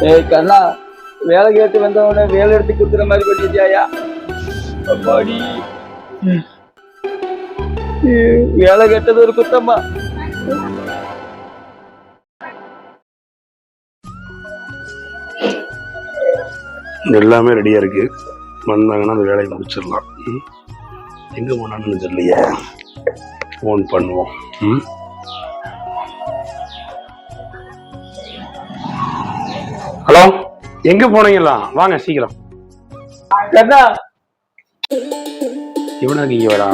ஏய் கண்ணா வேலை கேட்டு வந்தவன வேலை எடுத்து குத்துற மாதிரி பண்ணிட்டியாயா? அப்பாடி வேலை கேட்டது ஒரு குத்தம்மா. எல்லாமே ரெடியா இருக்கு. வந்தாங்கன்னா அந்த வேலையை முடிச்சிடலாம். ம். எங்க போனான்னு தெரியலையே. ஃபோன் பண்ணுவோம். ம். ஹலோ? எங்க போனீங்களா? வாங்க சீக்கிரம். கண்ணா. இவனுக்கு இங்க வரா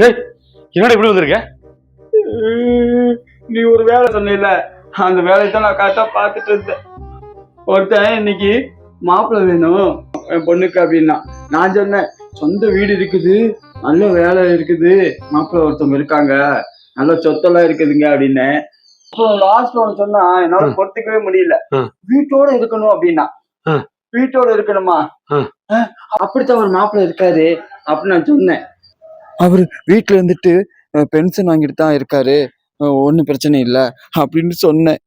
டேய் என்னடா இப்படி வந்திருக்க? நீ ஒரு வேலை சொன்னில அந்த வேலையை தான் நான் கரெக்டா பார்த்துட்டு இருந்தேன். ஒருத்தன் இன்னைக்கு மாப்பிள்ளை வேணும் என் பொண்ணுக்கு அப்படின்னா. நான் சொன்னேன் சொந்த வீடு இருக்குது நல்ல வேலை இருக்குது. மாப்பிள்ளை ஒருத்தவங்க இருக்காங்க. நல்ல சொத்தெல்லாம் இருக்குதுங்க அப்படின்னு. அப்புறம் லாஸ்ட் ஒன்று சொன்னா என்னால. பொறுத்துக்கவே முடியல. வீட்டோட இருக்கணும் அப்படின்னா. வீட்டோட இருக்கணுமா? அப்படித்தான் ஒரு மாப்பிள்ளை இருக்காரு அப்படின்னு நான் சொன்னேன். அவரு வீட்டுல இருந்துட்டு பென்ஷன் வாங்கிட்டு தான் இருக்காரு. ஒன்றும் பிரச்சனை இல்லை அப்படின்னு சொன்னேன்.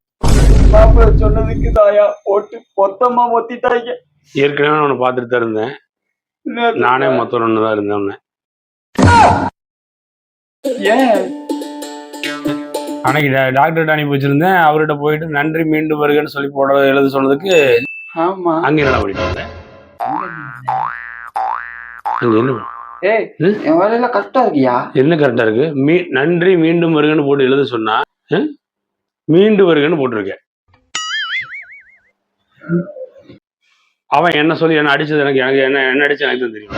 மாப்பிள்ளை சொன்னதுக்கு தாயா போட்டு மொத்தமா மொத்திட்டாங்க. ஏற்கனவே அவனை பார்த்துட்டு தான் இருந்தேன். நானே மொத்தம் ஒன்று தான் இருந்தேன். ஏன் அன்னைக்கு டாக்டர்கிட்ட அனுப்பி வச்சிருந்தேன். அவர்கிட்ட போயிட்டு நன்றி மீண்டும் வருகன்னு சொல்லி போட எழுத சொன்னதுக்கு ஆமா. அங்க பண்ணிட்டு என்ன ஏய் ம்? என் வேலையில கரெக்டா இருக்கியா? என்ன கரெக்டா இருக்கு? மீ நன்றி மீண்டும் வருகன்னு போட்டு எழுத சொன்னா? மீண்டும் வருகன்னு போட்டிருக்க அவன் என்ன சொல்லி என்ன அடிச்சது எனக்கு எனக்கு என்ன என்ன அடிச்சு எனக்கு தெரியும்.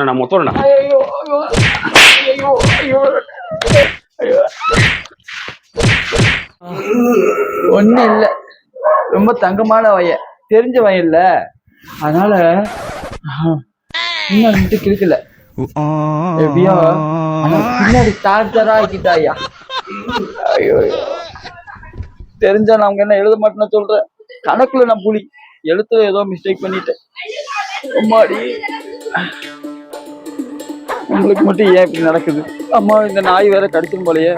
நான் மொத்தம் ஐயோ ஒண்ணும் இல்ல. ரொம்ப தங்கமான வய தெரிஞ்ச வயன் இல்ல. அதனால இன்னும் வந்துட்டு கிழக்கல எப்படியோ பின்னாடி டாக்டரா ஆக்கிட்டாயா ஐயோ ஐயோ. தெரிஞ்சா நான் என்ன எழுத மாட்டேன்னு சொல்றேன். கணக்குல நான் புலி. எழுத்துல ஏதோ மிஸ்டேக் பண்ணிட்டேன். அம்மாடி. உங்களுக்கு மட்டும் ஏன் இப்படி நடக்குது? அம்மா இந்த நாய் வேற கடிச்சிரும் போலயே.